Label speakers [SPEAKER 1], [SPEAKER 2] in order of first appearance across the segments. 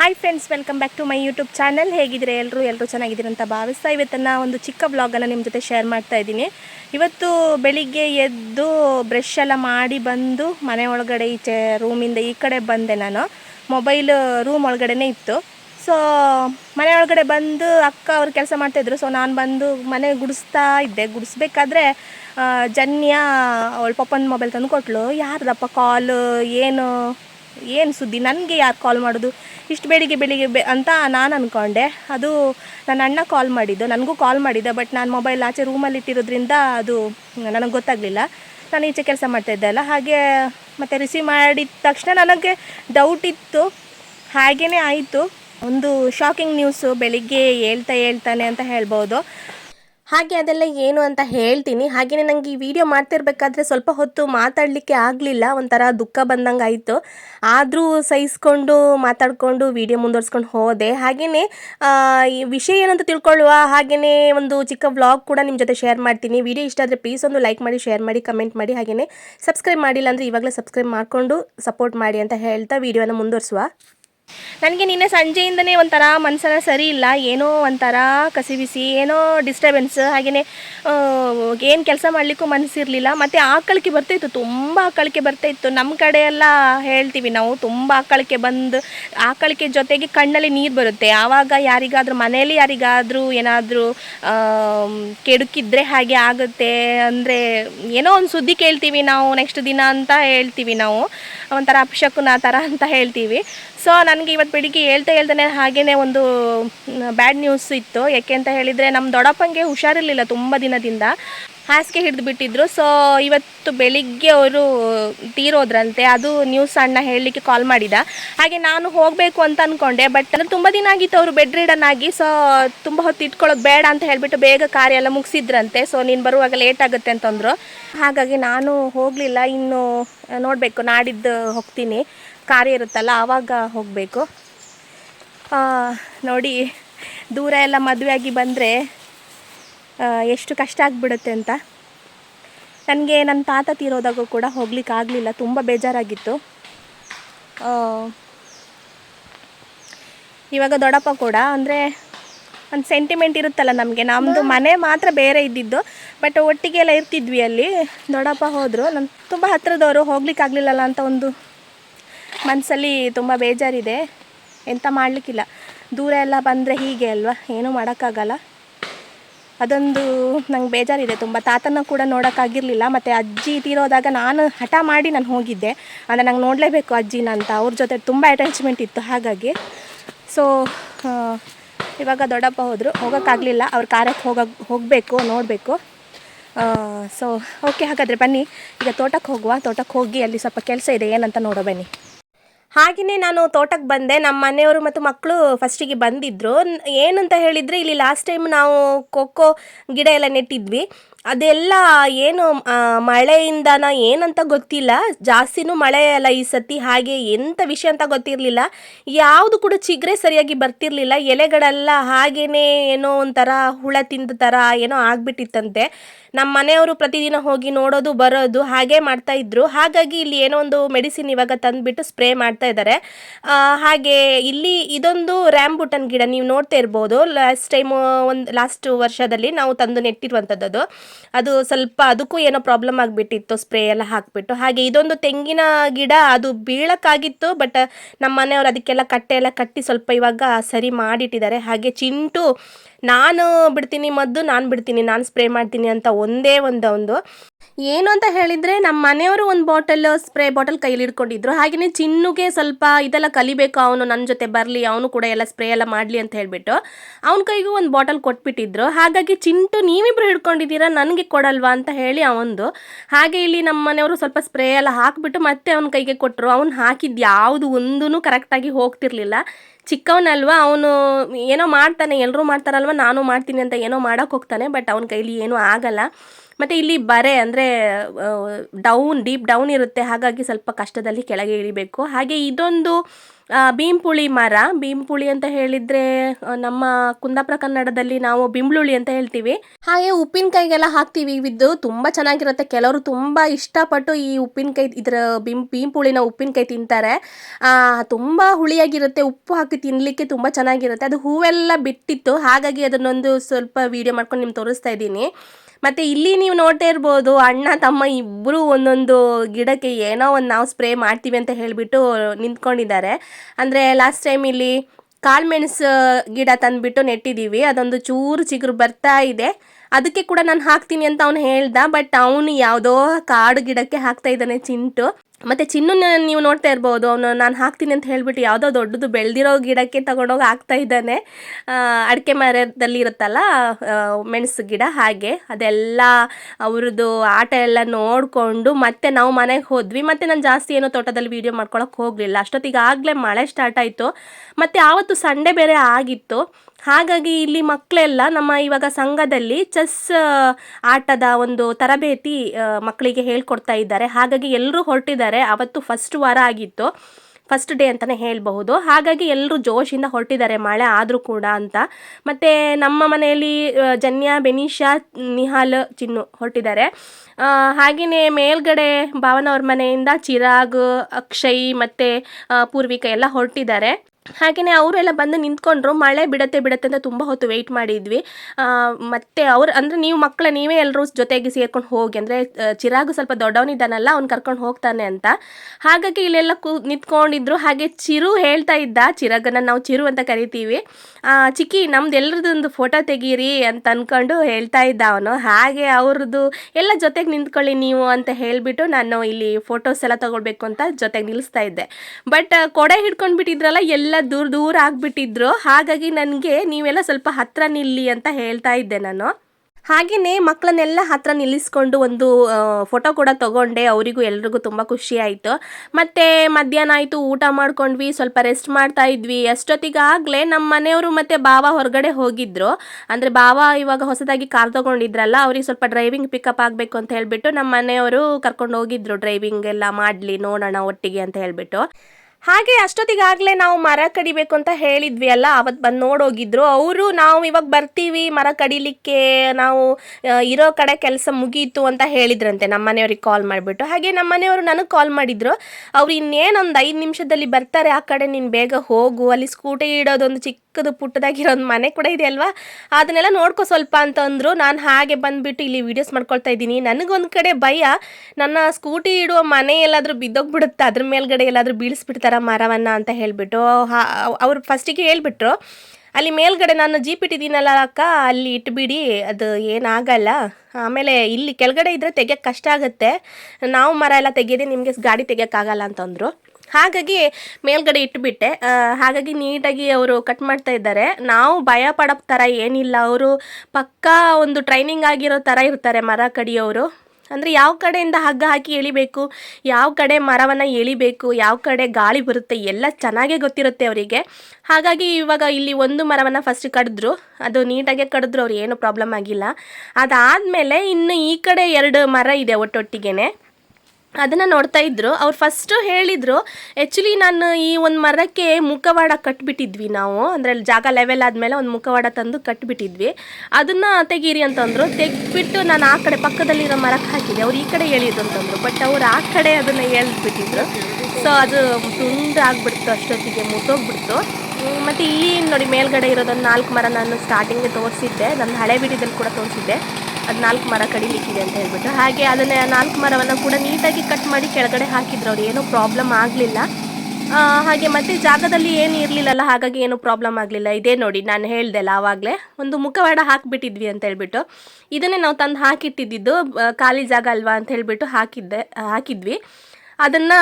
[SPEAKER 1] Hi friends welcome back to my YouTube channel ಹೇಗಿದ್ರೆ ಎಲ್ಲರೂ ಎಲ್ಲರೂ ಚೆನ್ನಾಗಿದ್ದೀರಿ ಅಂತ ಭಾವಿಸ್ತಾ ಇವತ್ತನ್ನು ಒಂದು ಚಿಕ್ಕ ಬ್ಲಾಗನ್ನು ನಿಮ್ಮ ಜೊತೆ ಶೇರ್ ಮಾಡ್ತಾ ಇದ್ದೀನಿ. ಇವತ್ತು ಬೆಳಿಗ್ಗೆ ಎದ್ದು ಬ್ರಷ್ ಎಲ್ಲ ಮಾಡಿ ಬಂದು ಮನೆ ಒಳಗಡೆ ಈಚೆ ರೂಮಿಂದ ಈ ಕಡೆ ಬಂದೆ ನಾನು. ಮೊಬೈಲ್ ರೂಮ್ ಒಳಗಡೆನೇ ಇತ್ತು. ಸೊ ಮನೆ ಒಳಗಡೆ ಬಂದು ಅಕ್ಕ ಅವ್ರು ಕೆಲಸ ಮಾಡ್ತಾಯಿದ್ರು ಸೊ ನಾನು ಬಂದು ಮನೆ ಗುಡಿಸ್ತಾ ಇದ್ದೆ. ಗುಡಿಸ್ಬೇಕಾದ್ರೆ ಜನ್ಯ ಅವಳ ಪಪ್ಪನ ಮೊಬೈಲ್ ತಂದು ಕೊಟ್ಲು. ಯಾರ್ದಪ್ಪ ಕಾಲ್ ಏನು? ಏನು ಸುದ್ದಿ? ನನಗೆ ಯಾರು ಕಾಲ್ ಮಾಡೋದು? ಇಷ್ಟು ಬೆಳಿಗ್ಗೆ ಬೆಳಿಗ್ಗೆ ಬೆ ಅಂತ ನಾನು ಅಂದ್ಕೊಂಡೆ ಅದು ನನ್ನ ಅಣ್ಣ ಕಾಲ್ ಮಾಡಿದ್ದು. ನನಗೂ ಕಾಲ್ ಮಾಡಿದ್ದೆ ಬಟ್ ನಾನು ಮೊಬೈಲ್ ಆಚೆ ರೂಮಲ್ಲಿ ಇಟ್ಟಿರೋದ್ರಿಂದ ಅದು ನನಗೆ ಗೊತ್ತಾಗಲಿಲ್ಲ. ನಾನು ಈಚೆ ಕೆಲಸ ಮಾಡ್ತಾಯಿದ್ದೆ ಅಲ್ಲ. ಹಾಗೆ ಮತ್ತು ರಿಸೀವ್ ಮಾಡಿದ ತಕ್ಷಣ ನನಗೆ ಡೌಟ್ ಇತ್ತು. ಹಾಗೇ ಆಯಿತು. ಒಂದು ಶಾಕಿಂಗ್ ನ್ಯೂಸು ಬೆಳಿಗ್ಗೆ ಹೇಳ್ತಾ ಹೇಳ್ತಾನೆ ಅಂತ ಹೇಳ್ಬೋದು. ಹಾಗೆ ಅದೆಲ್ಲ ಏನು ಅಂತ ಹೇಳ್ತೀನಿ. ಹಾಗೆಯೇ ನನಗೆ ಈ ವಿಡಿಯೋ ಮಾಡ್ತಿರ್ಬೇಕಾದ್ರೆ ಸ್ವಲ್ಪ ಹೊತ್ತು ಮಾತಾಡಲಿಕ್ಕೆ ಆಗಲಿಲ್ಲ. ಒಂಥರ ದುಃಖ ಬಂದಂಗೆ ಆಯಿತು. ಆದರೂ ಸಹಿಸ್ಕೊಂಡು ಮಾತಾಡಿಕೊಂಡು ವಿಡಿಯೋ ಮುಂದುವರ್ಸ್ಕೊಂಡು ಹೋದೆ. ಹಾಗೆಯೇ ಈ ವಿಷಯ ಏನಂತ ತಿಳ್ಕೊಳ್ಳುವ? ಹಾಗೆಯೇ ಒಂದು ಚಿಕ್ಕ ವ್ಲಾಗ್ ಕೂಡ ನಿಮ್ಮ ಜೊತೆ ಶೇರ್ ಮಾಡ್ತೀನಿ. ವಿಡಿಯೋ ಇಷ್ಟ ಆದರೆ ಪ್ಲೀಸ್ ಒಂದು ಲೈಕ್ ಮಾಡಿ ಶೇರ್ ಮಾಡಿ ಕಮೆಂಟ್ ಮಾಡಿ. ಹಾಗೆಯೇ ಸಬ್ಸ್ಕ್ರೈಬ್ ಮಾಡಿಲ್ಲ ಅಂದರೆ ಇವಾಗಲೇ ಸಬ್ಸ್ಕ್ರೈಬ್ ಮಾಡಿಕೊಂಡು ಸಪೋರ್ಟ್ ಮಾಡಿ ಅಂತ ಹೇಳ್ತಾ ವಿಡಿಯೋನ ಮುಂದುವರ್ಸುವ. ನನಗೆ ನಿನ್ನೆ ಸಂಜೆಯಿಂದನೇ ಒಂಥರ ಮನಸ್ಸೆಲ್ಲ ಸರಿ ಇಲ್ಲ. ಏನೋ ಒಂಥರ ಕಸಿ ಬಿಸಿ, ಏನೋ ಡಿಸ್ಟರ್ಬೆನ್ಸ್ ಹಾಗೆಯೇ ಏನು ಕೆಲಸ ಮಾಡಲಿಕ್ಕೂ ಮನಸ್ಸಿರಲಿಲ್ಲ ಮತ್ತು ಆಕಳಿಕೆ ಬರ್ತಾಯಿತ್ತು ತುಂಬ ಆಕಳಿಕೆ ಬರ್ತಾಯಿತ್ತು ನಮ್ಮ ಕಡೆ ಎಲ್ಲ ಹೇಳ್ತೀವಿ ನಾವು, ತುಂಬ ಆಕಳಿಕೆ ಬಂದು, ಆಕಳಿಕೆ ಜೊತೆಗೆ ಕಣ್ಣಲ್ಲಿ ನೀರು ಬರುತ್ತೆ. ಆವಾಗ ಯಾರಿಗಾದರೂ, ಮನೆಯಲ್ಲಿ ಯಾರಿಗಾದರೂ ಏನಾದರೂ ಕೆಡುಕಿದ್ರೆ ಹಾಗೆ ಆಗುತ್ತೆ. ಅಂದರೆ ಏನೋ ಒಂದು ಸುದ್ದಿ ಕೇಳ್ತೀವಿ ನಾವು ನೆಕ್ಸ್ಟ್ ದಿನ ಅಂತ ಹೇಳ್ತೀವಿ ನಾವು. ಒಂಥರ ಅಪಶಕುನ ಥರ ಅಂತ ಹೇಳ್ತೀವಿ. ಸೊ ನನಗೆ ಇವತ್ತು ಬೆಳಿಗ್ಗೆ ಹೇಳ್ತಾ ಹೇಳ್ತಾನೆ ಹಾಗೇ ಒಂದು ಬ್ಯಾಡ್ ನ್ಯೂಸ್ ಇತ್ತು. ಯಾಕೆ ಅಂತ ಹೇಳಿದರೆ ನಮ್ಮ ದೊಡ್ಡಪ್ಪಂಗೆ ಹುಷಾರಿರಲಿಲ್ಲ ತುಂಬ ದಿನದಿಂದ. ಹಾಸಿಗೆ ಹಿಡಿದು ಬಿಟ್ಟಿದ್ರು. ಸೊ ಇವತ್ತು ಬೆಳಿಗ್ಗೆ ಅವರು ತೀರೋದ್ರಂತೆ. ಅದು ನ್ಯೂಸ್ ಅಣ್ಣ ಹೇಳಲಿಕ್ಕೆ ಕಾಲ್ ಮಾಡಿದ. ಹಾಗೆ ನಾನು ಹೋಗಬೇಕು ಅಂತ ಅಂದ್ಕೊಂಡೆ ಬಟ್ ಅಂದರೆ ತುಂಬ ದಿನ ಆಗಿತ್ತು ಅವರು ಬೆಡ್ ರಿಡನ್ ಆಗಿ. ಸೊ ತುಂಬ ಹೊತ್ತು ಇಟ್ಕೊಳ್ಳೋದು ಬೇಡ ಅಂತ ಹೇಳಿಬಿಟ್ಟು ಬೇಗ ಕಾರ್ಯ ಎಲ್ಲ ಮುಗಿಸಿದ್ರಂತೆ. ಸೊ ನೀನು ಬರುವಾಗ ಲೇಟ್ ಆಗುತ್ತೆ ಅಂತಂದರು ಹಾಗಾಗಿ ನಾನು ಹೋಗಲಿಲ್ಲ. ಇನ್ನು, ನೋಡಬೇಕು, ನಾಡಿದ್ದು ಹೋಗ್ತೀನಿ. ಕಾರ್ಯ ಇರುತ್ತಲ್ಲ, ಆವಾಗ ಹೋಗಬೇಕು. ನೋಡಿ, ದೂರ ಎಲ್ಲ ಮದುವೆ ಆಗಿ ಬಂದರೆ ಎಷ್ಟು ಕಷ್ಟ ಆಗಿಬಿಡುತ್ತೆ ಅಂತ. ನನಗೆ ನನ್ನ ತಾತ ತೀರೋದಾಗೂ ಕೂಡ ಹೋಗ್ಲಿಕ್ಕೆ ಆಗಲಿಲ್ಲ, ತುಂಬ ಬೇಜಾರಾಗಿತ್ತು. ಇವಾಗ ದೊಡ್ಡಪ್ಪ ಕೂಡ, ಅಂದರೆ ಒಂದು ಸೆಂಟಿಮೆಂಟ್ ಇರುತ್ತಲ್ಲ ನಮಗೆ ನಮ್ಮದು ಮನೆ ಮಾತ್ರ ಬೇರೆ ಇದ್ದಿದ್ದು ಬಟ್ ಒಟ್ಟಿಗೆ ಎಲ್ಲ ಇರ್ತಿದ್ವಿ ಅಲ್ಲಿ. ದೊಡ್ಡಪ್ಪ ಹೋದರು ನನ್ನ ತುಂಬ ಹತ್ತಿರದವರು ಹೋಗ್ಲಿಕ್ಕೆ ಆಗಲಿಲ್ಲಲ್ಲ ಅಂತ ಒಂದು ಮನಸ್ಸಲ್ಲಿ ತುಂಬ ಬೇಜಾರಿದೆ. ಎಂತ ಮಾಡಲಿಕ್ಕಿಲ್ಲ. ದೂರ ಎಲ್ಲ ಬಂದರೆ ಹೀಗೆ ಅಲ್ವಾ? ಏನೂ ಮಾಡೋಕ್ಕಾಗಲ್ಲ. ಅದೊಂದು ನಂಗೆ ಬೇಜಾರಿದೆ ತುಂಬ. ತಾತನ ಕೂಡ ನೋಡೋಕ್ಕಾಗಿರಲಿಲ್ಲ. ಮತ್ತು ಅಜ್ಜಿ ತೀರೋದಾಗ ನಾನು ಹಠ ಮಾಡಿ ನಾನು ಹೋಗಿದ್ದೆ. ಅಂದರೆ ನಂಗೆ ನೋಡಲೇಬೇಕು ಅಜ್ಜಿನ ಅಂತ. ಅವ್ರ ಜೊತೆ ತುಂಬ ಅಟ್ಯಾಚ್ಮೆಂಟ್ ಇತ್ತು ಹಾಗಾಗಿ. ಸೊ ಇವಾಗ ದೊಡ್ಡಪ್ಪ ಹೋದರು. ಹೋಗೋಕ್ಕಾಗಲಿಲ್ಲ. ಅವ್ರ ಕಾರ್ಯಕ್ಕೆ ಹೋಗ, ಹೋಗಬೇಕು, ನೋಡಬೇಕು. ಸೊ ಓಕೆ ಹಾಗಾದರೆ ಬನ್ನಿ. ಈಗ ತೋಟಕ್ಕೆ ಹೋಗುವ. ತೋಟಕ್ಕೆ ಹೋಗಿ ಅಲ್ಲಿ ಸ್ವಲ್ಪ ಕೆಲಸ ಇದೆ. ಏನಂತ ನೋಡೋ ಬನ್ನಿ. ಹಾಗೆಯೇ ನಾನು ತೋಟಕ್ಕೆ ಬಂದೆ. ನಮ್ಮ ಮನೆಯವರು ಮತ್ತು ಮಕ್ಕಳು ಫಸ್ಟಿಗೆ ಬಂದಿದ್ದರು ಏನಂತ ಹೇಳಿದರೆ ಇಲ್ಲಿ ಲಾಸ್ಟ್ ಟೈಮ್ ನಾವು ಖೋಖೋ ಗಿಡ ಎಲ್ಲ ನೆಟ್ಟಿದ್ವಿ. ಅದೆಲ್ಲ ಏನು ಮಳೆಯಿಂದನಾ ಏನಂತ ಗೊತ್ತಿಲ್ಲ. ಜಾಸ್ತಿನೂ ಮಳೆ ಅಲ್ಲ ಈ ಸತಿ. ಹಾಗೆ ಎಂಥ ವಿಷಯ ಅಂತ ಗೊತ್ತಿರಲಿಲ್ಲ. ಯಾವುದು ಕೂಡ ಚಿಗ್ರೆ ಸರಿಯಾಗಿ ಬರ್ತಿರ್ಲಿಲ್ಲ. ಎಲೆಗಳೆಲ್ಲ ಹಾಗೇನೆ ಏನೋ ಒಂಥರ ಹುಳ ತಿಂದ ಥರ ಏನೋ ಆಗ್ಬಿಟ್ಟಿತ್ತಂತೆ. ನಮ್ಮ ಮನೆಯವರು ಪ್ರತಿದಿನ ಹೋಗಿ ನೋಡೋದು, ಬರೋದು ಹಾಗೆ ಮಾಡ್ತಾ ಇದ್ರು. ಹಾಗಾಗಿ ಇಲ್ಲಿ ಏನೋ ಒಂದು ಮೆಡಿಸಿನ್ ಇವಾಗ ತಂದುಬಿಟ್ಟು ಸ್ಪ್ರೇ ಮಾಡ್ತಾ ಇದ್ದಾರೆ ಹಾಗೆ ಇಲ್ಲಿ ಇದೊಂದು ರ್ಯಾಂಬುಟನ್ ಗಿಡ ನೀವು ನೋಡ್ತಾ ಇರ್ಬೋದು. ಲಾಸ್ಟ್ ಟೈಮು ಒಂದು ಲಾಸ್ಟ್ ವರ್ಷದಲ್ಲಿ ನಾವು ತಂದು ನೆಟ್ಟಿರುವಂಥದ್ದು ಅದು. ಸ್ವಲ್ಪ ಅದಕ್ಕೂ ಏನೋ ಪ್ರಾಬ್ಲಮ್ ಆಗಿಬಿಟ್ಟಿತ್ತು ಸ್ಪ್ರೇ ಎಲ್ಲ ಹಾಕಿಬಿಟ್ಟು. ಹಾಗೆ ಇದೊಂದು ತೆಂಗಿನ ಗಿಡ, ಅದು ಬೀಳಕ್ಕಾಗಿತ್ತು ಬಟ್ ನಮ್ಮ ಮನೆಯವರು ಅದಕ್ಕೆಲ್ಲ ಕಟ್ಟೆ ಎಲ್ಲ ಕಟ್ಟಿ ಸ್ವಲ್ಪ ಇವಾಗ ಸರಿ ಮಾಡಿಟ್ಟಿದ್ದಾರೆ. ಹಾಗೆ ಚಿಂಟು ನಾನು ಬಿಡ್ತೀನಿ ಮದ್ದು ನಾನು ಬಿಡ್ತೀನಿ ನಾನು ಸ್ಪ್ರೇ ಮಾಡ್ತೀನಿ ಅಂತ ಒಂದೇ ಒಂದು ಒಂದು ಏನು ಅಂತ ಹೇಳಿದರೆ ನಮ್ಮ ಮನೆಯವರು ಒಂದು ಬಾಟಲ್ ಸ್ಪ್ರೇ ಬಾಟಲ್ ಕೈಯಲ್ಲಿ ಹಿಡ್ಕೊಂಡಿದ್ರು. ಹಾಗೆಯೇ ಚಿನ್ನುಗೆ ಸ್ವಲ್ಪ ಇದೆಲ್ಲ ಕಲಿಬೇಕು, ಅವನು ನನ್ನ ಜೊತೆ ಬರಲಿ, ಅವನು ಕೂಡ ಎಲ್ಲ ಸ್ಪ್ರೇ ಎಲ್ಲ ಮಾಡಲಿ ಅಂತ ಹೇಳಿಬಿಟ್ಟು ಅವನ ಕೈಗೂ ಒಂದು ಬಾಟಲ್ ಕೊಟ್ಬಿಟ್ಟಿದ್ರು. ಹಾಗಾಗಿ ಚಿಂಟು, ನೀವಿಬ್ರು ಹಿಡ್ಕೊಂಡಿದ್ದೀರಾ, ನನಗೆ ಕೊಡಲ್ವಾ ಅಂತ ಹೇಳಿ ಅವನು ಹಾಗೆ ಇಲ್ಲಿ ನಮ್ಮ ಮನೆಯವರು ಸ್ವಲ್ಪ ಸ್ಪ್ರೇ ಎಲ್ಲ ಹಾಕಿಬಿಟ್ಟು ಮತ್ತೆ ಅವನ ಕೈಗೆ ಕೊಟ್ಟರು ಅವ್ನು ಹಾಕಿದ್ದು ಯಾವುದು ಒಂದೂ ಕರೆಕ್ಟಾಗಿ ಹೋಗ್ತಿರ್ಲಿಲ್ಲ. ಚಿಕ್ಕವನಲ್ವಾ, ಅವನು ಏನೋ ಮಾಡ್ತಾನೆ ಎಲ್ಲರೂ ಮಾಡ್ತಾರಲ್ವ, ನಾನು ಮಾಡ್ತೀನಿ ಅಂತ ಏನೋ ಮಾಡೋಕೆ ಹೋಗ್ತಾನೆ ಬಟ್ ಅವನ ಕೈಲಿ ಏನೂ ಆಗಲ್ಲ. ಮತ್ತು ಇಲ್ಲಿ ಬರೆ ಅಂದರೆ ಡೌನ್ ಡೀಪ್ ಡೌನ್ ಇರುತ್ತೆ. ಹಾಗಾಗಿ ಸ್ವಲ್ಪ ಕಷ್ಟದಲ್ಲಿ ಕೆಳಗೆ ಇಳಿಬೇಕು. ಹಾಗೆ ಇದೊಂದು ಬೀಂಪುಳಿ ಮರ. ಬೀಂಪುಳಿ ಅಂತ ಹೇಳಿದ್ರೆ ನಮ್ಮ ಕುಂದಾಪುರ ಕನ್ನಡದಲ್ಲಿ ನಾವು ಬಿಂಬ್ಳುಳಿ ಅಂತ ಹೇಳ್ತೀವಿ. ಹಾಗೆ ಉಪ್ಪಿನಕಾಯಿಗೆಲ್ಲ ಹಾಕ್ತೀವಿ. ಇದು ತುಂಬಾ ಚೆನ್ನಾಗಿರುತ್ತೆ. ಕೆಲವರು ತುಂಬಾ ಇಷ್ಟಪಟ್ಟು ಈ ಉಪ್ಪಿನಕಾಯಿ, ಇದರ ಬಿಂ ಭೀಂಪುಳಿನ ಉಪ್ಪಿನಕಾಯಿ ತಿಂತಾರೆ. ತುಂಬಾ ಹುಳಿಯಾಗಿರುತ್ತೆ. ಉಪ್ಪು ಹಾಕಿ ತಿನ್ಲಿಕ್ಕೆ ತುಂಬಾ ಚೆನ್ನಾಗಿರುತ್ತೆ. ಅದು ಹೂವೆಲ್ಲ ಬಿಟ್ಟಿತ್ತು. ಹಾಗಾಗಿ ಅದನ್ನೊಂದು ಸ್ವಲ್ಪ ವಿಡಿಯೋ ಮಾಡ್ಕೊಂಡು ನಿಮ್ಗೆ ತೋರಿಸ್ತಾ ಇದ್ದೀನಿ. ಮತ್ತೆ ಇಲ್ಲಿ ನೀವು ನೋಡ್ತಾ ಇರ್ಬೋದು ಅಣ್ಣ, ತಮ್ಮ ಇಬ್ಬರು ಒಂದೊಂದು ಗಿಡಕ್ಕೆ ಏನೋ ಒಂದು ನಾವು ಸ್ಪ್ರೇ ಮಾಡ್ತೀವಿ ಅಂತ ಹೇಳಿಬಿಟ್ಟು ನಿಂತ್ಕೊಂಡಿದ್ದಾರೆ. ಅಂದರೆ ಲಾಸ್ಟ್ ಟೈಮ್ ಇಲ್ಲಿ ಕಾಳುಮೆಣಸು ಗಿಡ ತಂದುಬಿಟ್ಟು ನೆಟ್ಟಿದ್ದೀವಿ. ಅದೊಂದು ಚೂರು ಚಿಗುರು ಬರ್ತಾ ಇದೆ. ಅದಕ್ಕೆ ಕೂಡ ನಾನು ಹಾಕ್ತೀನಿ ಅಂತ ಅವ್ನು ಹೇಳ್ದ ಬಟ್ ಅವನು ಯಾವುದೋ ಕಾಡು ಗಿಡಕ್ಕೆ ಹಾಕ್ತಾ ಇದ್ದಾನೆ ಚಿಂಟು. ಮತ್ತೆ ಚಿನ್ನ ನೀವು ನೋಡ್ತಾ ಇರ್ಬೋದು, ಅವನು ನಾನು ಹಾಕ್ತೀನಿ ಅಂತ ಹೇಳಿಬಿಟ್ಟು ಯಾವುದೋ ದೊಡ್ಡದು ಬೆಳೆದಿರೋ ಗಿಡಕ್ಕೆ ತಗೊಂಡೋಗಿ ಹಾಕ್ತಾ ಇದ್ದಾನೆ. ಅಡಿಕೆ ಮರದಲ್ಲಿ ಇರುತ್ತಲ್ಲ ಮೆಣಸು ಗಿಡ ಹಾಗೆ, ಅದೆಲ್ಲ ಅವ್ರದ್ದು ಆಟ ಎಲ್ಲ ನೋಡಿಕೊಂಡು ಮತ್ತೆ ನಾವು ಮನೆಗೆ ಹೋದ್ವಿ. ಮತ್ತು ನಾನು ಜಾಸ್ತಿ ಏನೋ ತೋಟದಲ್ಲಿ ವೀಡಿಯೋ ಮಾಡ್ಕೊಳಕ್ಕೆ ಹೋಗಲಿಲ್ಲ. ಅಷ್ಟೊತ್ತಿಗೆ ಆಗಲೇ ಮಳೆ ಸ್ಟಾರ್ಟ್ ಆಯಿತು. ಮತ್ತು ಆವತ್ತು ಸಂಡೇ ಬೇರೆ ಆಗಿತ್ತು. ಹಾಗಾಗಿ ಇಲ್ಲಿ ಮಕ್ಕಳೆಲ್ಲ ನಮ್ಮ ಇವಾಗ ಸಂಘದಲ್ಲಿ ಚೆಸ್ ಆಟದ ಒಂದು ತರಬೇತಿ ಮಕ್ಕಳಿಗೆ ಹೇಳ್ಕೊಡ್ತಾ ಇದ್ದಾರೆ. ಹಾಗಾಗಿ ಎಲ್ಲರೂ ಹೊರಟಿದ್ದಾರೆ. ಅವತ್ತು ಫಸ್ಟ್ ವಾರ ಆಗಿತ್ತು. ಫಸ್ಟ್ ಡೇ ಅಂತಲೇ ಹೇಳಬಹುದು. ಹಾಗಾಗಿ ಎಲ್ಲರೂ ಜೋಶಿಂದ ಹೊರಟಿದ್ದಾರೆ ಮಳೆ, ಆದರೂ ಕೂಡ ಅಂತ. ಮತ್ತು ನಮ್ಮ ಮನೆಯಲ್ಲಿ ಜನ್ಯ ಬೆನಿಷಾ ನಿಹಾಲ್, ಚಿನ್ನು ಹೊರಟಿದ್ದಾರೆ. ಹಾಗೆಯೇ ಮೇಲ್ಗಡೆ ಭಾವನವ್ರ ಮನೆಯಿಂದ ಚಿರಾಗ್, ಅಕ್ಷಯ್ ಮತ್ತು ಪೂರ್ವಿಕ ಎಲ್ಲ ಹೊರಟಿದ್ದಾರೆ. ಹಾಗೆಯೇ ಅವರೆಲ್ಲ ಬಂದು ನಿಂತ್ಕೊಂಡ್ರು. ಮಳೆ ಬಿಡತ್ತೆ ಬಿಡತ್ತೆ ಅಂತ ತುಂಬ ಹೊತ್ತು ವೆಯ್ಟ್ ಮಾಡಿದ್ವಿ. ಮತ್ತು ಅವ್ರು, ಅಂದರೆ ನೀವು ಮಕ್ಕಳ ನೀವೇ ಎಲ್ಲರೂ ಜೊತೆಗೆ ಸೇರ್ಕೊಂಡು ಹೋಗಿ, ಅಂದರೆ ಚಿರಾಗು ಸ್ವಲ್ಪ ದೊಡ್ಡವನಿದ್ದಾನಲ್ಲ ಅವ್ನು ಕರ್ಕೊಂಡು ಹೋಗ್ತಾನೆ ಅಂತ. ಹಾಗಾಗಿ ಇಲ್ಲೆಲ್ಲ ಕೂ, ನಿಂತ್ಕೊಂಡಿದ್ರು. ಹಾಗೆ ಚಿರು ಹೇಳ್ತಾ ಇದ್ದ ಚಿರಾಗನ ನಾವು ಚಿರು ಅಂತ ಕರಿತೀವಿ. ಚಿಕ್ಕಿ, ನಮ್ದು ಎಲ್ಲರದೊಂದು ಫೋಟೋ ತೆಗೀರಿ ಅಂತ ಅಂದ್ಕೊಂಡು ಹೇಳ್ತಾ ಇದ್ದ ಅವನು. ಹಾಗೆ ಅವ್ರದ್ದು ಎಲ್ಲ ಜೊತೆಗೆ ನಿಂತ್ಕೊಳ್ಳಿ ನೀವು ಅಂತ ಹೇಳಿಬಿಟ್ಟು ನಾನು ಇಲ್ಲಿ ಫೋಟೋಸ್ ಎಲ್ಲ ತಗೊಳ್ಬೇಕು ಅಂತ ಜೊತೆಗೆ ನಿಲ್ಲಿಸ್ತಾ ಇದ್ದೆ. ಬಟ್ ಕೊಡೆ ಹಿಡ್ಕೊಂಡು ಬಿಟ್ಟಿದ್ರಲ್ಲ ಎಲ್ಲ ದೂರ ದೂರ ಆಗ್ಬಿಟ್ಟಿದ್ರು. ಹಾಗಾಗಿ ನನಗೆ ನೀವೆಲ್ಲ ಸ್ವಲ್ಪ ಹತ್ರ ನಿಲ್ಲಿ ಅಂತ ಹೇಳ್ತಾ ಇದ್ದೆ ನಾನು. ಹಾಗೆಯೇ ಮಕ್ಕಳನ್ನೆಲ್ಲ ಹತ್ರ ನಿಲ್ಲಿಸ್ಕೊಂಡು ಒಂದು ಫೋಟೋ ಕೂಡ ತಗೊಂಡೆ. ಅವರಿಗೂ ಎಲ್ರಿಗೂ ತುಂಬ ಖುಷಿ ಆಯಿತು. ಮತ್ತು ಮಧ್ಯಾಹ್ನ ಆಯಿತು, ಊಟ ಮಾಡ್ಕೊಂಡ್ವಿ, ಸ್ವಲ್ಪ ರೆಸ್ಟ್ ಮಾಡ್ತಾ ಇದ್ವಿ. ಅಷ್ಟೊತ್ತಿಗಾಗಲೇ ನಮ್ಮ ಮನೆಯವರು ಮತ್ತು ಬಾವ ಹೊರಗಡೆ ಹೋಗಿದ್ರು. ಅಂದರೆ ಬಾವ ಇವಾಗ ಹೊಸದಾಗಿ ಕಾರ್ ತೊಗೊಂಡಿದ್ರಲ್ಲ, ಅವ್ರಿಗೆ ಸ್ವಲ್ಪ ಡ್ರೈವಿಂಗ್ ಪಿಕಪ್ ಆಗಬೇಕು ಅಂತ ಹೇಳಿಬಿಟ್ಟು ನಮ್ಮ ಮನೆಯವರು ಕರ್ಕೊಂಡು ಹೋಗಿದ್ರು. ಡ್ರೈವಿಂಗ್ ಎಲ್ಲ ಮಾಡಲಿ, ನೋಡೋಣ ಒಟ್ಟಿಗೆ ಅಂತ ಹೇಳಿಬಿಟ್ಟು. ಹಾಗೆ ಅಷ್ಟೊತ್ತಿಗಾಗಲೇ ನಾವು ಮರ ಕಡಿಬೇಕು ಅಂತ ಹೇಳಿದ್ವಿ ಅಲ್ಲ ಅವತ್ತು ಬಂದು ನೋಡೋಗಿದ್ರು. ಅವರು ನಾವು ಇವಾಗ ಬರ್ತೀವಿ, ಮರ ಕಡಿಲಿಕ್ಕೆ ನಾವು ಇರೋ ಕಡೆ ಕೆಲಸ ಮುಗೀತು ಅಂತ ಹೇಳಿದ್ರಂತೆ. ನಮ್ಮ ಮನೆಯವ್ರಿಗೆ ಕಾಲ್ ಮಾಡಿಬಿಟ್ಟು. ಹಾಗೆ ನಮ್ಮ ಮನೆಯವರು ನನಗೆ ಕಾಲ್ ಮಾಡಿದ್ರು. ಅವ್ರು ಇನ್ನೇನೊಂದು ಐದು ನಿಮಿಷದಲ್ಲಿ ಬರ್ತಾರೆ, ಆ ಕಡೆ ನೀನು ಬೇಗ ಹೋಗು. ಅಲ್ಲಿ ಸ್ಕೂಟಿ ಇಡೋದೊಂದು ಚಿಕ್ಕದು ಒಂದು ಮನೆ ಕೂಡ ಇದೆ ಅಲ್ವಾ? ಅದನ್ನೆಲ್ಲ ನೋಡ್ಕೊ ಸ್ವಲ್ಪ ಅಂತಂದ್ರು. ನಾನು ಹಾಗೆ ಬಂದುಬಿಟ್ಟು ಇಲ್ಲಿ ವೀಡಿಯೋಸ್ ಮಾಡ್ಕೊಳ್ತಾ ಇದ್ದೀನಿ. ನನಗೊಂದು ಕಡೆ ಭಯ. ನನ್ನ ಸ್ಕೂಟಿ ಇಡುವ ಮನೆ ಎಲ್ಲಾದರೂ ಬಿದ್ದೋಗ್ಬಿಡುತ್ತೆ? ಅದ್ರ ಮೇಲ್ಗಡೆ ಎಲ್ಲಾದರೂ ಬೀಳಿಸ್ಬಿಡ್ತಾರ ಮರವನ್ನು ಅಂತ ಹೇಳಿಬಿಟ್ಟು. ಅವರು ಫಸ್ಟಿಗೆ ಹೇಳ್ಬಿಟ್ರು. ಅಲ್ಲಿ ಮೇಲ್ಗಡೆ ನಾನು ಜೀಪ್ ಇಟ್ಟಿದ್ದೀನಲ್ಲ ಅಕ್ಕ, ಅಲ್ಲಿ ಇಟ್ಬಿಡಿ. ಅದು ಏನಾಗಲ್ಲ. ಆಮೇಲೆ ಇಲ್ಲಿ ಕೆಳಗಡೆ ಇದ್ದರೆ ತೆಗಿಯೋಕ್ಕೆ ಕಷ್ಟ ಆಗುತ್ತೆ. ನಾವು ಮರ ಎಲ್ಲ ತೆಗೆಯೋದೇ ನಿಮಗೆ ಗಾಡಿ ತೆಗಿಯೋಕ್ಕಾಗಲ್ಲ ಅಂತಂದರು. ಹಾಗಾಗಿ ಮೇಲ್ಗಡೆ ಇಟ್ಬಿಟ್ಟೆ. ಹಾಗಾಗಿ ನೀಟಾಗಿ ಅವರು ಕಟ್ ಮಾಡ್ತಾ ಇದ್ದಾರೆ. ನಾವು ಭಯ ಪಡೋ ಥರ ಏನಿಲ್ಲ. ಅವರು ಪಕ್ಕಾ ಒಂದು ಟ್ರೈನಿಂಗ್ ಆಗಿರೋ ಥರ ಇರ್ತಾರೆ ಮರ ಕಡಿಯೋರು ಅಂದರೆ ಯಾವ ಕಡೆಯಿಂದ ಹಗ್ಗ ಹಾಕಿ ಎಳಿಬೇಕು, ಯಾವ ಕಡೆ ಮರವನ್ನು ಎಳಿಬೇಕು, ಯಾವ ಕಡೆ ಗಾಳಿ ಬರುತ್ತೆ ಎಲ್ಲ ಚೆನ್ನಾಗೇ ಗೊತ್ತಿರುತ್ತೆ ಅವರಿಗೆ. ಹಾಗಾಗಿ ಇವಾಗ ಇಲ್ಲಿ ಒಂದು ಮರವನ್ನು ಫಸ್ಟ್ ಕಡಿದ್ರು. ಅದು ನೀಟಾಗೆ ಕಡಿದ್ರು, ಅವ್ರು ಏನು ಪ್ರಾಬ್ಲಮ್ ಆಗಿಲ್ಲ. ಅದಾದಮೇಲೆ ಇನ್ನು ಈ ಕಡೆ ಎರಡು ಮರ ಇದೆ ಒಟ್ಟೊಟ್ಟಿಗೆನೆ. ಅದನ್ನು ನೋಡ್ತಾ ಇದ್ರು. ಅವ್ರು ಫಸ್ಟು ಹೇಳಿದರು ಆ್ಯಕ್ಚುಲಿ ನಾನು ಈ ಒಂದು ಮರಕ್ಕೆ ಮುಖವಾಡ ಕಟ್ಬಿಟ್ಟಿದ್ವಿ ನಾವು. ಅಂದರೆ ಜಾಗ ಲೆವೆಲ್ ಆದಮೇಲೆ ಒಂದು ಮುಖವಾಡ ತಂದು ಕಟ್ಬಿಟ್ಟಿದ್ವಿ. ಅದನ್ನು ತೆಗೀರಿ ಅಂತಂದರು. ತೆಗ್ಬಿಟ್ಟು ನಾನು ಆ ಕಡೆ ಪಕ್ಕದಲ್ಲಿರೋ ಮರಕ್ಕೆ ಹಾಕಿದೆ. ಅವ್ರು ಈ ಕಡೆ ಹೇಳಿದ್ರು ಅಂತಂದರು. ಬಟ್ ಅವ್ರು ಆ ಕಡೆ ಅದನ್ನು ಹೇಳ್ಬಿಟ್ಟಿದ್ರು. ಸೊ ಅದು ತುಂಡು ಆಗಿಬಿಡ್ತು ಅಷ್ಟೊತ್ತಿಗೆ, ಮುಟ್ಟೋಗ್ಬಿಡ್ತು. ಮತ್ತು ಮತ್ತೆ ಇಲ್ಲಿ ನೋಡಿ ಮೇಲ್ಗಡೆ ಇರೋದೊಂದು ನಾಲ್ಕು ಮರ ನಾನು ಸ್ಟಾರ್ಟಿಂಗ್ ತೋರಿಸಿದ್ದೆ. ನನ್ನ ಹಳೆ ವಿಡಿಯೋದಲ್ಲಿ ಕೂಡ ತೋರಿಸಿದ್ದೆ. ಅದು ನಾಲ್ಕು ಮರ ಕಡಿಲಿಕ್ಕಿದೆ ಅಂತ ಹೇಳ್ಬಿಟ್ಟು. ಹಾಗೆ ಅದನ್ನ ನಾಲ್ಕು ಮರವನ್ನು ಕೂಡ ನೀಟಾಗಿ ಕಟ್ ಮಾಡಿ ಕೆಳಗಡೆ ಹಾಕಿದ್ರು ಅವ್ರು. ಏನೂ ಪ್ರಾಬ್ಲಮ್ ಆಗಲಿಲ್ಲ. ಹಾಗೆ ಮತ್ತೆ ಜಾಗದಲ್ಲಿ ಏನು ಇರಲಿಲ್ಲಲ್ಲ, ಹಾಗಾಗಿ ಏನೂ ಪ್ರಾಬ್ಲಮ್ ಆಗಲಿಲ್ಲ. ಇದೇ ನೋಡಿ, ನಾನು ಹೇಳ್ದೆಲ್ಲ ಆವಾಗಲೇ. ಒಂದು ಮುಖವಾಡ ಹಾಕಿಬಿಟ್ಟಿದ್ವಿ ಅಂತ ಹೇಳ್ಬಿಟ್ಟು. ಇದನ್ನೇ ನಾವು ತಂದು ಹಾಕಿಟ್ಟಿದ್ದು ಖಾಲಿ ಜಾಗ ಅಲ್ವಾ ಅಂತ ಹೇಳ್ಬಿಟ್ಟು ಹಾಕಿದ್ದೆ, ಹಾಕಿದ್ವಿ. ಅದನ್ನು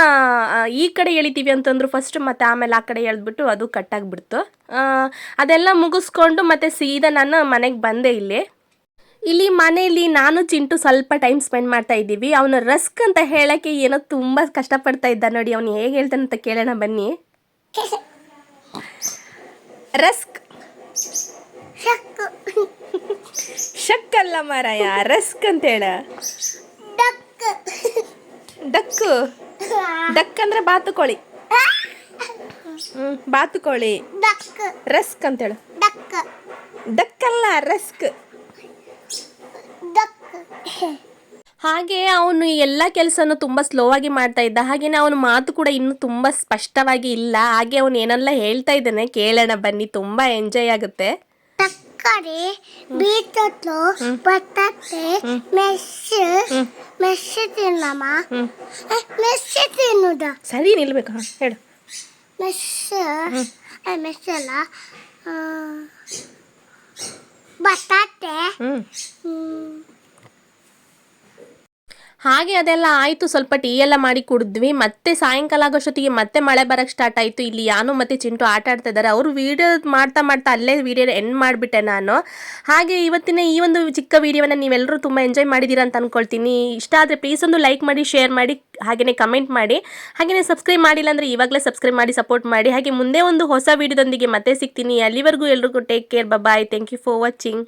[SPEAKER 1] ಈ ಕಡೆ ಎಳಿತೀವಿ ಅಂತಂದ್ರು ಫಸ್ಟ್ ಮತ್ತೆ ಆಮೇಲೆ ಆ ಕಡೆ ಎಳೆದ್ಬಿಟ್ಟು ಅದು ಕಟ್ಟಾಗಿಬಿಡ್ತು ಅದೆಲ್ಲ ಮುಗಿಸ್ಕೊಂಡು ಮತ್ತೆ ಸೀದಾ ನಾನು ಮನೆಗೆ ಬಂದೆ ಇಲ್ಲಿ. ಇಲ್ಲಿ ಮನೆಯಲ್ಲಿ ನಾನು ಚಿಂಟು ಸ್ವಲ್ಪ ಟೈಮ್ ಸ್ಪೆಂಡ್ ಮಾಡ್ತಾ ಇದ್ದೀವಿ. ಅವನು ರಸ್ಕ್ ಅಂತ ಹೇಳಕ್ಕೆ ಏನೋ ತುಂಬ ಕಷ್ಟಪಡ್ತಾ ಇದ್ದ ನೋಡಿ. ಅವನು ಹೇಗೆ ಹೇಳ್ತಾನೆ ಅಂತ ಕೇಳೋಣ ಬನ್ನಿ. ರಸ್ಕ್. ಶಕ್ ಅಲ್ಲ ಮಾರಾಯ ರಸ್ಕ್ ಅಂತ ಹೇಳ. ಡಕ್ಕು. ಡಕ್ ಅಂದ್ರೆ ಬಾತುಕೋಳಿ ಬಾತುಕೋಳಿ ರಸ್ಕ್ ಅಂತೇಳು
[SPEAKER 2] ಡಕ್
[SPEAKER 1] ಡಕ್ಕಲ್ಲ ರಸ್ಕ್
[SPEAKER 2] ಡಕ್
[SPEAKER 1] ಹಾಗೆ ಅವನು ಎಲ್ಲ ಕೆಲಸನೂ ತುಂಬ ಸ್ಲೋ ಆಗಿ ಮಾಡ್ತಾ ಇದ್ದ. ಹಾಗೆಯೇ ಅವನ ಮಾತು ಕೂಡ ಇನ್ನೂ ತುಂಬ ಸ್ಪಷ್ಟವಾಗಿ ಇಲ್ಲ. ಹಾಗೆ ಅವನು ಏನೆಲ್ಲ ಹೇಳ್ತಾ ಇದ್ದಾನೆ ಕೇಳೋಣ ಬನ್ನಿ ತುಂಬ ಎಂಜಾಯ್ ಆಗುತ್ತೆ.
[SPEAKER 2] ತಕ್ಕಡಿ ಬೀಟ್ರೂಟ್ಲು ಬಟಾಟೆ ಮೆಸ್ಸು ಮೆಸ್ಸು ತಿನ್ನಮ್ಮ ಮೆಸ್ಸು ತಿನ್ನುದ
[SPEAKER 1] ಸರಿ ನಿಲ್ಬೇಕು. ಹೇಳು.
[SPEAKER 2] ಮೆಸ್ಸು ಮೆಸ್ಸಲ್ಲ ಬಟಾಟೆ
[SPEAKER 1] ಹಾಗೆ ಅದೆಲ್ಲ ಆಯಿತು. ಸ್ವಲ್ಪ ಟೀ ಎಲ್ಲ ಮಾಡಿ ಕುಡಿದ್ವಿ. ಮತ್ತೆ ಸಾಯಂಕಾಲ ಆಗೋಷ್ಟೊತ್ತಿಗೆ ಮತ್ತೆ ಮಳೆ ಬರಕ್ಕೆ ಸ್ಟಾರ್ಟ್ ಆಯಿತು. ಇಲ್ಲಿ ಯಾನು ಮತ್ತೆ ಚಿಂಟು ಆಟ ಆಡ್ತಾ ಇದ್ದಾರೆ. ಅವರು ವೀಡಿಯೋ ಮಾಡ್ತಾ ಮಾಡ್ತಾ ಅಲ್ಲೇ ವೀಡಿಯೋ ಎಂಡ್ ಮಾಡಿಬಿಟ್ಟೆ ನಾನು. ಹಾಗೆ ಇವತ್ತಿನ ಈ ಒಂದು ಚಿಕ್ಕ ವೀಡಿಯೋವನ್ನು ನೀವೆಲ್ಲರೂ ತುಂಬ ಎಂಜಾಯ್ ಮಾಡಿದ್ದೀರಾ ಅಂತ ಅಂದ್ಕೊಳ್ತೀನಿ ಇಷ್ಟ ಆದರೆ ಪ್ಲೀಸ್ ಒಂದು ಲೈಕ್ ಮಾಡಿ ಶೇರ್ ಮಾಡಿ ಹಾಗೆಯೇ ಕಮೆಂಟ್ ಮಾಡಿ. ಹಾಗೆಯೇ ಸಬ್ಸ್ಕ್ರೈಬ್ ಮಾಡಿಲ್ಲ ಅಂದರೆ ಇವಾಗಲೇ ಸಬ್ಸ್ಕ್ರೈಬ್ ಮಾಡಿ ಸಪೋರ್ಟ್ ಮಾಡಿ. ಹಾಗೆ ಮುಂದೆ ಒಂದು ಹೊಸ ವೀಡಿಯೋದೊಂದಿಗೆ ಮತ್ತೆ ಸಿಗ್ತೀನಿ. ಅಲ್ಲಿವರೆಗೂ ಎಲ್ರಿಗೂ take care bye thank you for watching